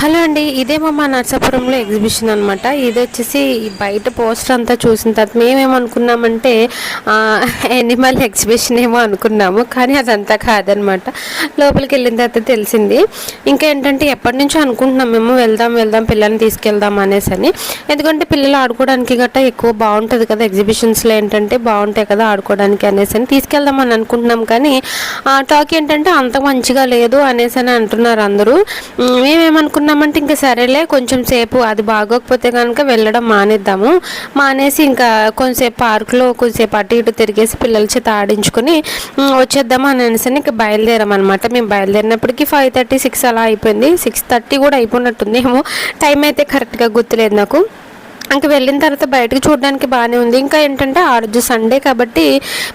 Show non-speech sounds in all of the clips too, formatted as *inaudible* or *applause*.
Hello అండి ఇదేమో మా నర్సాపురంలో ఎగ్జిబిషన్ అనమాట ఇది వచ్చేసి బయట పోస్టర్ అంతా చూసిన తర్వాత మేమేమనుకున్నామంటే ఎనిమల్ ఎగ్జిబిషన్ ఏమో అనుకున్నాము కానీ అదంతా కాదనమాట లోపలికి వెళ్ళిన తర్వాత తెలిసింది. ఇంకా ఏంటంటే ఎప్పటి నుంచో అనుకుంటున్నాం మేము వెళ్దాం వెళ్దాం పిల్లల్ని తీసుకెళ్దాం అనేసి అని. ఎందుకంటే పిల్లలు ఆడుకోవడానికి గట్టా ఎక్కువ బాగుంటుంది కదా ఎగ్జిబిషన్స్లో ఏంటంటే బాగుంటాయి కదా ఆడుకోవడానికి అనేసి అని తీసుకెళ్దాం అని అనుకుంటున్నాం. కానీ ఆ టాక్ ఏంటంటే అంత మంచిగా లేదు అనేసి అని అంటున్నారు అందరూ. మేమేమనుకున్నాం అనుకున్నామంటే ఇంకా సరేలే కొంచెం సేపు అది బాగోకపోతే కనుక వెళ్ళడం మానేద్దాము. మానేసి ఇంకా కొంచెంసేపు పార్కులో కొంచెంసేపు అటు ఇటు తిరిగేసి పిల్లల చేత ఆడించుకొని వచ్చేద్దాము అని అనేసి ఇంకా బయలుదేరామన్నమాట. మేము బయలుదేరినప్పటికీ ఫైవ్ థర్టీ సిక్స్ అలా అయిపోయింది. సిక్స్ థర్టీ కూడా అయిపోయినట్టుంది ఏమో టైం అయితే కరెక్ట్గా గుర్తులేదు నాకు. ఇంకా వెళ్ళిన తర్వాత బయటకు చూడడానికి బాగానే ఉంది. ఇంకా ఏంటంటే ఆ రోజు సండే కాబట్టి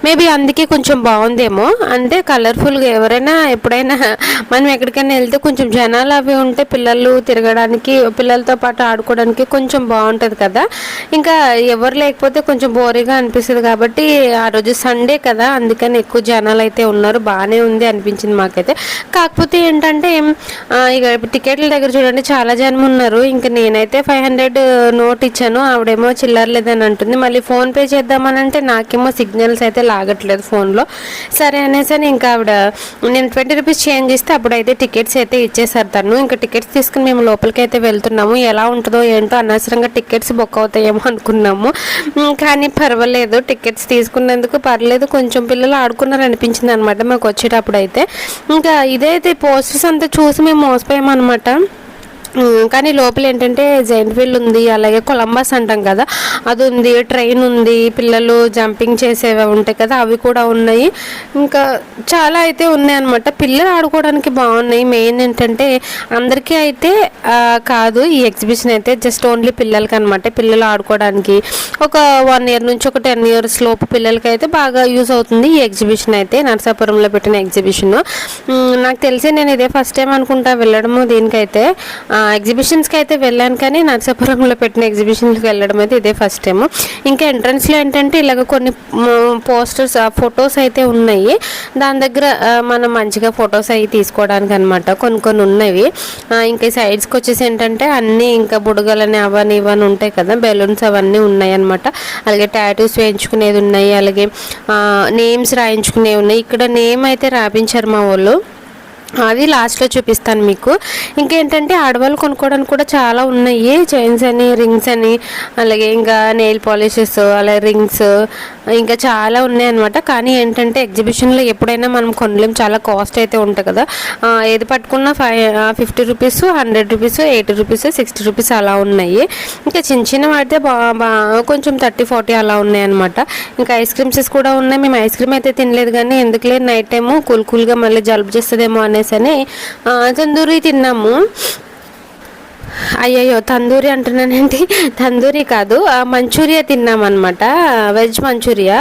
మేబీ అందుకే కొంచెం బాగుందేమో. అంటే కలర్ఫుల్గా ఎవరైనా ఎప్పుడైనా మనం ఎక్కడికైనా వెళ్తే కొంచెం జనాలు అవి ఉంటే పిల్లలు తిరగడానికి పిల్లలతో పాటు ఆడుకోవడానికి కొంచెం బాగుంటుంది కదా. ఇంకా ఎవరు లేకపోతే కొంచెం బోరీగా అనిపిస్తుంది కాబట్టి ఆ రోజు సండే కదా అందుకని ఎక్కువ జనాలు అయితే ఉన్నారు. బాగానే ఉంది అనిపించింది మాకైతే. కాకపోతే ఏంటంటే ఇక టికెట్ల దగ్గర చూడండి చాలా జనం ఉన్నారు. ఇంకా నేనైతే ఫైవ్ హండ్రెడ్ నోట్ ఇచ్చాను. ఆవిడేమో చిల్లర లేదని అంటుంది. మళ్ళీ ఫోన్ పే చేద్దామని అంటే నాకేమో సిగ్నల్స్ అయితే లాగట్లేదు ఫోన్లో. సరే అనేసి అని ఇంకా ఆవిడ నేను ట్వంటీ రూపీస్ చేంజ్ ఇస్తే అప్పుడైతే టికెట్స్ అయితే ఇచ్చేసారు తను. ఇంకా టికెట్స్ తీసుకుని మేము లోపలికి అయితే వెళ్తున్నాము. ఎలా ఉంటుందో ఏంటో అనవసరంగా టికెట్స్ బుక్ అవుతాయేమో అనుకున్నాము. కానీ పర్వాలేదు టికెట్స్ తీసుకున్నందుకు పర్లేదు. కొంచెం పిల్లలు ఆడుకున్నారు అనిపించింది అనమాట మాకు వచ్చేటప్పుడు అయితే ఇంకా ఇదైతే పోస్టర్స్ అంతా చూసి మేము మోసపోయామన్నమాట కానీ లోపల ఏంటంటే జైంట్ వీల్ ఉంది అలాగే కొలంబస్ అంటాం కదా అది ఉంది ట్రైన్ ఉంది పిల్లలు జంపింగ్ చేసేవి ఉంటాయి కదా అవి కూడా ఉన్నాయి. ఇంకా చాలా అయితే ఉన్నాయి అనమాట పిల్లలు ఆడుకోవడానికి బాగున్నాయి. మెయిన్ ఏంటంటే అందరికీ అయితే కాదు ఈ ఎగ్జిబిషన్ అయితే జస్ట్ ఓన్లీ పిల్లలకి అనమాట పిల్లలు ఆడుకోవడానికి ఒక వన్ ఇయర్ నుంచి ఒక టెన్ ఇయర్స్ లోపు పిల్లలకి అయితే బాగా యూస్ అవుతుంది ఈ ఎగ్జిబిషన్ అయితే నరసాపురంలో పెట్టిన ఎగ్జిబిషన్ నాకు తెలిసి నేను ఇదే ఫస్ట్ టైం అనుకుంటా వెళ్ళడము దీనికైతే. ఎగ్జిబిషన్స్కి అయితే వెళ్ళాను కానీ నరసాపురంలో పెట్టిన ఎగ్జిబిషన్కి వెళ్ళడం అయితే ఇదే ఫస్ట్ టైం ఇంకా ఎంట్రన్స్లో ఏంటంటే ఇలాగ కొన్ని పోస్టర్స్ ఫొటోస్ అయితే ఉన్నాయి. దాని దగ్గర మనం మంచిగా ఫొటోస్ అవి తీసుకోవడానికి అనమాట కొన్ని కొన్ని ఉన్నవి. ఇంకా సైడ్స్కి వచ్చేసి ఏంటంటే అన్నీ ఇంకా బుడగలని అవన్నీ ఇవన్నీ ఉంటాయి కదా బెలూన్స్ అవన్నీ ఉన్నాయి అనమాట అలాగే టాటూస్ వేయించుకునేది ఉన్నాయి. అలాగే నేమ్స్ రాయించుకునేవి ఉన్నాయి. ఇక్కడ నేమ్ అయితే రాపించారు మా వాళ్ళు. అది లాస్ట్లో చూపిస్తాను మీకు. ఇంకేంటంటే ఆడవాళ్ళు కొనుక్కోవడానికి కూడా చాలా ఉన్నాయి. చైన్స్ అని రింగ్స్ అని అలాగే ఇంకా నెయిల్ పాలిషెస్ అలాగే రింగ్స్ ఇంకా చాలా ఉన్నాయి అనమాట కానీ ఏంటంటే ఎగ్జిబిషన్లో ఎప్పుడైనా మనం కొనలేం. చాలా కాస్ట్ అయితే ఉంటుంది కదా. ఏది పట్టుకున్నా five fifty rupees hundred rupees eighty rupees sixty rupees అలా ఉన్నాయి. ఇంకా చిన్న చిన్నవి అయితే బా కొంచెం థర్టీ ఫార్టీ అలా ఉన్నాయి అనమాట ఇంకా ఐస్ క్రీమ్స్ కూడా ఉన్నాయి. మేము ఐస్ క్రీమ్ అయితే తినలేదు కానీ ఎందుకులే నైట్ టైము కూల్ కూల్గా మళ్ళీ జలుబు చేస్తుందేమో అనేసి అని తందూరి తిన్నాము. అయ్యయ్యో తందూరి అంటున్నానండి. *laughs* తందూరి కాదు మంచూరియా తిన్నామన్నమాట. Veg manchuria.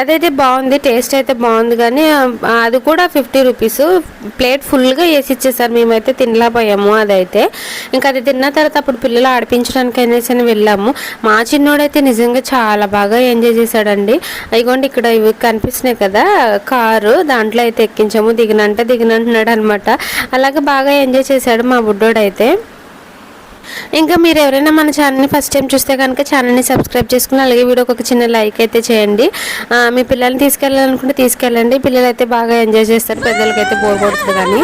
అదైతే బాగుంది టేస్ట్ అయితే బాగుంది కానీ అది కూడా ఫిఫ్టీ రూపీస్. ప్లేట్ ఫుల్గా వేసి ఇచ్చేసారు మేమైతే తినలేకపోయాము అదైతే. ఇంకా అది తిన్న తర్వాత అప్పుడు పిల్లలు ఆడిపించడానికి అనేసి అని వెళ్ళాము. మా చిన్నోడైతే నిజంగా చాలా బాగా ఎంజాయ్ చేశాడండి. అయిగోండి ఇక్కడ ఇవి కనిపిస్తున్నాయి కదా కారు దాంట్లో అయితే ఎక్కించాము. దిగినంటే దిగినంటున్నాడు అనమాట అలాగే బాగా ఎంజాయ్ చేశాడు మా బుడ్డోడైతే. ఇంకా మీరు ఎవరైనా మన ఛానల్ని ఫస్ట్ టైం చూస్తే కనుక ఛానల్ని సబ్స్క్రైబ్ చేసుకుని అలాగే వీడియోకి ఒక చిన్న లైక్ అయితే చేయండి. ఆ, మీ పిల్లల్ని తీసుకెళ్ళాలనుకుంటే తీసుకెళ్ళండి. పిల్లలు అయితే బాగా ఎంజాయ్ చేస్తారు. పెద్దలకి అయితే బోర్ కొడుతుంది కానీ.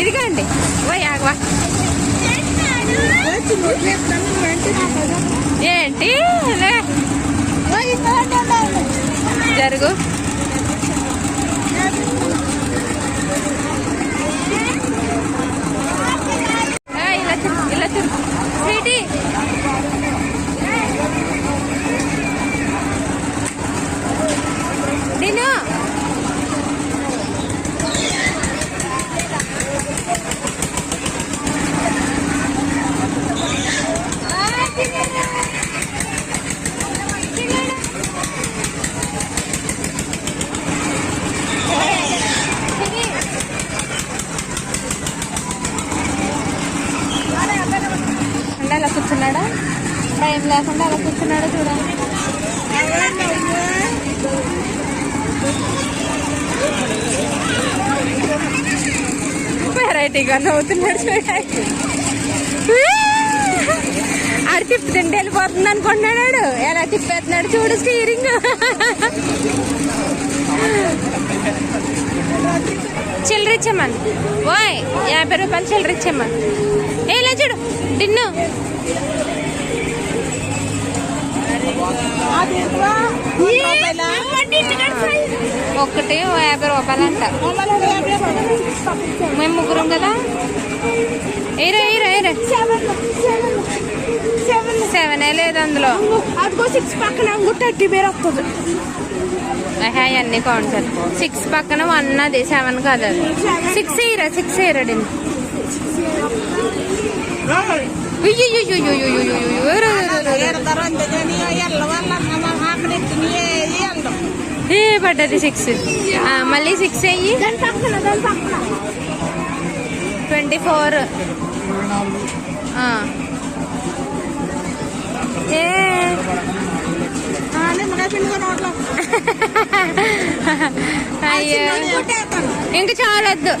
ఇదిగోండి. ఏంటి. జరుగు. టైం లేకుండా అలా కూర్చున్నాడు చూడండి వెరైటీగా నవ్వుతున్నాడు చూడండి. ఆడు తిప్పుతుంటే వెళ్ళిపోతుంది అనుకుంటున్నాడు ఎలా తిప్పేస్తున్నాడు చూడు స్టీరింగ్ చిల్లరిచ్చామని ఓయ్ యాభై రూపాయలు చిల్లర చిల్లరిచ్చామని ఏలా చూడు. డిన్ను ఒక్కటి ఓ యాభై రూపాయలు అంట. మేము ముగ్గురం కదా? ఏరా ఏరా ఏరా. సెవెనే లేదు అందులో. అదిగో సిక్స్ పక్కన థర్టీ వేరు వస్తుంది అన్ని కౌంటర్ సిక్స్ పక్కన వన్ అది సెవెన్ కాదు అది. సిక్స్ ఇయరా సిక్స్ ఇయరా పడ్డది సిక్స్ మళ్ళీ సిక్స్ అయ్యి ట్వంటీ ఫోర్ ఏ. అయ్యో. ఇంక చాలొద్దు.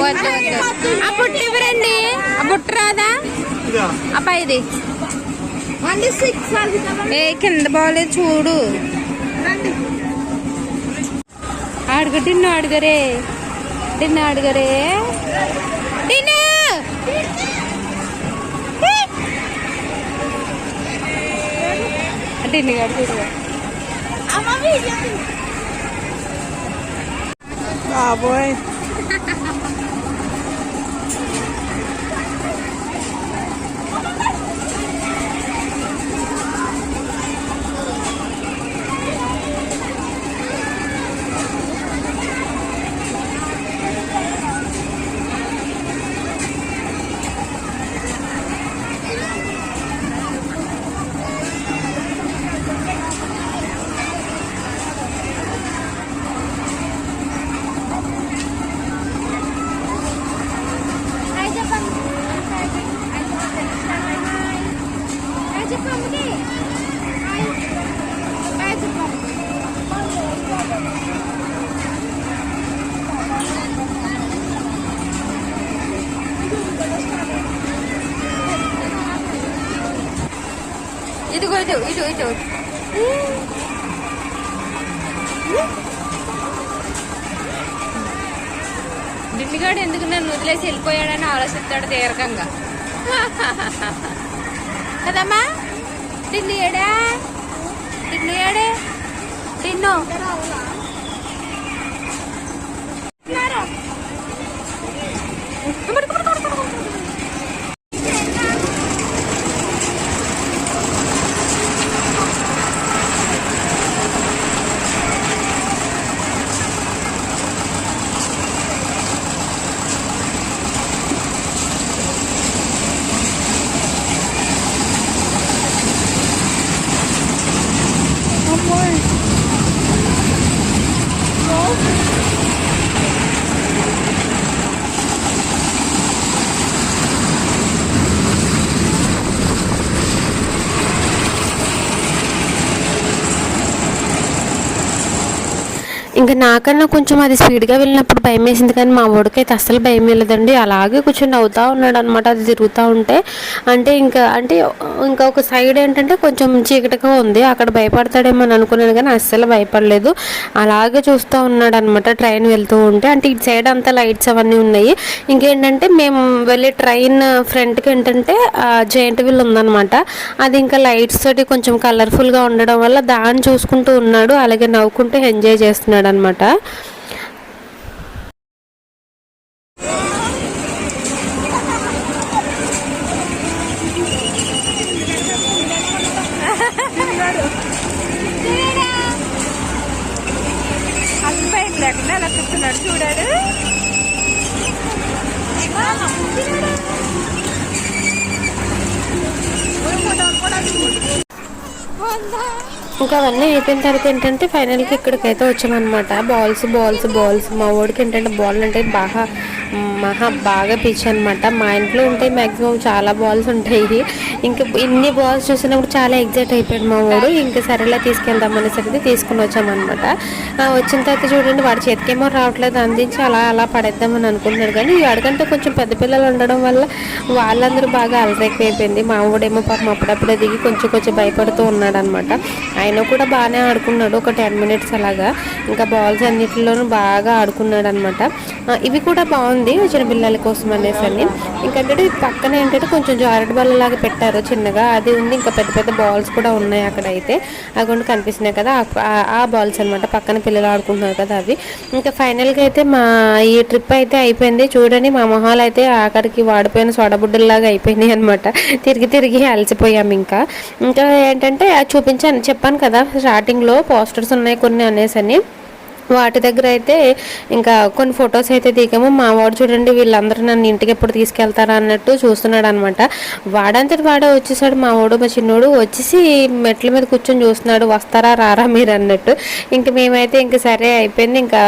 వద్దు వద్దు ఆ పుట్టి ఇవ్వరండి. ఆ పుట్టు రాదా? సిక్స్ ఏ కింద బాగలేదు చూడు. అడుగు డిన్ను అడుగరే డిన్ను అడుగరే డిన్ను! డిన్ను వీడియో బాబోయ్. ఇదిగో ఇటు ఇటు ఇటు దిల్లిగాడు ఎందుకు నన్ను వదిలేసి వెళ్ళిపోయాడని ఆలోచిస్తాడు దీర్ఘంగా కదమ్మా టిన్ను ఏడా? టిన్ను ఏడే? టిన్ను. ఇంకా నాకన్నా కొంచెం అది స్పీడ్గా వెళ్ళినప్పుడు భయం వేసింది కానీ మా వాడికైతే అస్సలు భయం వెళ్ళదండి. అలాగే కూర్చొని నవ్వుతూ ఉన్నాడు అనమాట అది తిరుగుతూ ఉంటే అంటే ఇంకా అంటే ఇంకా ఒక సైడ్ ఏంటంటే కొంచెం చీకటిగా ఉంది. అక్కడ భయపడతాడేమో అని అనుకున్నాను కానీ అస్సలు భయపడలేదు. అలాగే చూస్తూ ఉన్నాడు అనమాట ట్రైన్ వెళ్తూ ఉంటే. అంటే ఇటు సైడ్ అంతా లైట్స్ అవన్నీ ఉన్నాయి. ఇంకేంటంటే మేము వెళ్ళే ట్రైన్ ఫ్రంట్కి ఏంటంటే జైంట్ వీల్ ఉందనమాట అది ఇంకా లైట్స్ తోటి కొంచెం కలర్ఫుల్గా ఉండడం వల్ల దాన్ని చూసుకుంటూ ఉన్నాడు. అలాగే నవ్వుకుంటూ ఎంజాయ్ చేస్తున్నాడు అనమాట హస్బెండ్ లేకుండా అలా చూడాడు. ఇంకా అవన్నీ అయిపోయిన తర్వాత ఏంటంటే ఫైనల్కి ఇక్కడికైతే వచ్చామన్నమాట. బాల్స్ బాల్స్ బాల్స్ మా వాడికి ఏంటంటే బాల్ అంటే బాగా మహా బాగా పిచ్చి అనమాట మా ఇంట్లో ఉంటాయి మ్యాక్సిమం చాలా బాల్స్ ఉంటాయి. ఇంకా ఇన్ని బాల్స్ చూసినప్పుడు చాలా ఎగ్జైట్ అయిపోయాడు మా వాడు. ఇంకా సరేలా తీసుకెళ్దాం అనేసరికి తీసుకుని వచ్చామన్నమాట వచ్చిన తర్వాత చూడండి వాడి చేతికేమో రావట్లేదు అందించి అలా అలా పడేద్దామని అనుకుంటున్నాడు కానీ వాడికంటే కొంచెం పెద్ద పిల్లలు ఉండడం వల్ల వాళ్ళందరూ బాగా అలరెక్కువైపోయింది మా వాడేమో పాపం అప్పుడప్పుడే దిగి కొంచెం కొంచెం భయపడుతూ ఉన్నాడనమాట ఆయన కూడా బాగానే ఆడుకున్నాడు ఒక టెన్ మినిట్స్ అలాగా. ఇంకా బాల్స్ అన్నిటిలోనూ బాగా ఆడుకున్నాడు అనమాట ఇవి కూడా బాగుంది. చిన్న పిల్లల కోసం అనేసి అని. ఇంకంటే పక్కన ఏంటంటే కొంచెం జారెడ్ బల్ల లాగా పెట్టారు చిన్నగా. అది ఉంది ఇంకా పెద్ద పెద్ద బాల్స్ కూడా ఉన్నాయి అక్కడ అయితే అవి కనిపిస్తున్నాయి కదా ఆ- బాల్స్ అనమాట పక్కన పిల్లలు ఆడుకుంటున్నారు కదా అవి. ఇంకా ఫైనల్గా అయితే మా ఈ ట్రిప్ అయితే అయిపోయింది. చూడండి మా మొహాలు అయితే ఆఖరికి వాడిపోయిన సోడబుడ్డల్లాగా అయిపోయినాయి అనమాట తిరిగి తిరిగి అలసిపోయాం ఇంకా. ఇంకా ఏంటంటే అది చూపించాను చెప్పాను కదా స్టార్టింగ్లో పోస్టర్స్ ఉన్నాయి కొన్ని అనేసి అని. వాటి దగ్గర అయితే ఇంకా కొన్ని ఫొటోస్ అయితే దిగాము. మా వాడు చూడండి వీళ్ళందరూ నన్ను ఇంటికి ఎప్పుడు తీసుకెళ్తారా అన్నట్టు చూస్తున్నాడు అనమాట వాడంతటి వాడే వచ్చేసాడు మా వాడు మా చిన్నోడు వచ్చేసి మెట్ల మీద కూర్చొని చూస్తున్నాడు వస్తారా రారా మీరు అన్నట్టు. ఇంకా మేమైతే ఇంక సరే అయిపోయింది. ఇంకా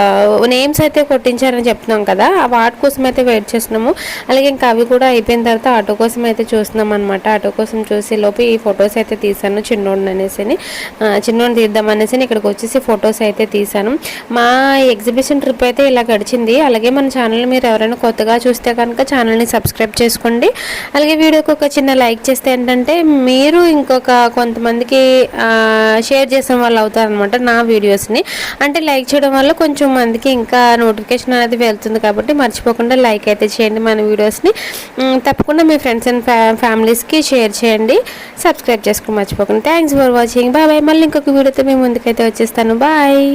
నేమ్స్ అయితే కొట్టించారని చెప్తున్నాం కదా ఆ వాటి కోసం అయితే వెయిట్ చేస్తున్నాము. అలాగే ఇంకా అవి కూడా అయిపోయిన తర్వాత ఆటో కోసం అయితే చూస్తున్నాం అనమాట ఆటో కోసం చూసి లోపు ఈ ఫొటోస్ అయితే తీసాను చిన్నోడిని అనేసి చిన్నోడిని తీద్దాం అనేసి ఇక్కడికి వచ్చేసి ఫొటోస్ అయితే తీసాను మా ఎగ్జిబిషన్ ట్రిప్ అయితే ఇలా గడిచింది. అలాగే మన ఛానల్ మీరు ఎవరైనా కొత్తగా చూస్తే కనుక ఛానల్ని సబ్స్క్రైబ్ చేసుకోండి. అలాగే వీడియోకి ఒక చిన్న లైక్ చేస్తే ఏంటంటే మీరు ఇంకొక కొంతమందికి షేర్ చేసిన వాళ్ళు అవుతారనమాట నా వీడియోస్ని. అంటే లైక్ చేయడం వల్ల కొంచెం మందికి ఇంకా నోటిఫికేషన్ అనేది వెళ్తుంది కాబట్టి మర్చిపోకుండా లైక్ అయితే చేయండి మన వీడియోస్ని. తప్పకుండా మీ ఫ్రెండ్స్ అండ్ ఫ్యా ఫ్యామిలీస్కి షేర్ చేయండి. సబ్స్క్రైబ్ చేసుకో మర్చిపోకుండా. Thanks for watching. Bye bye. మళ్ళీ ఇంకొక వీడియోతో మేము ముందుకైతే వచ్చేస్తాను. బాయ్.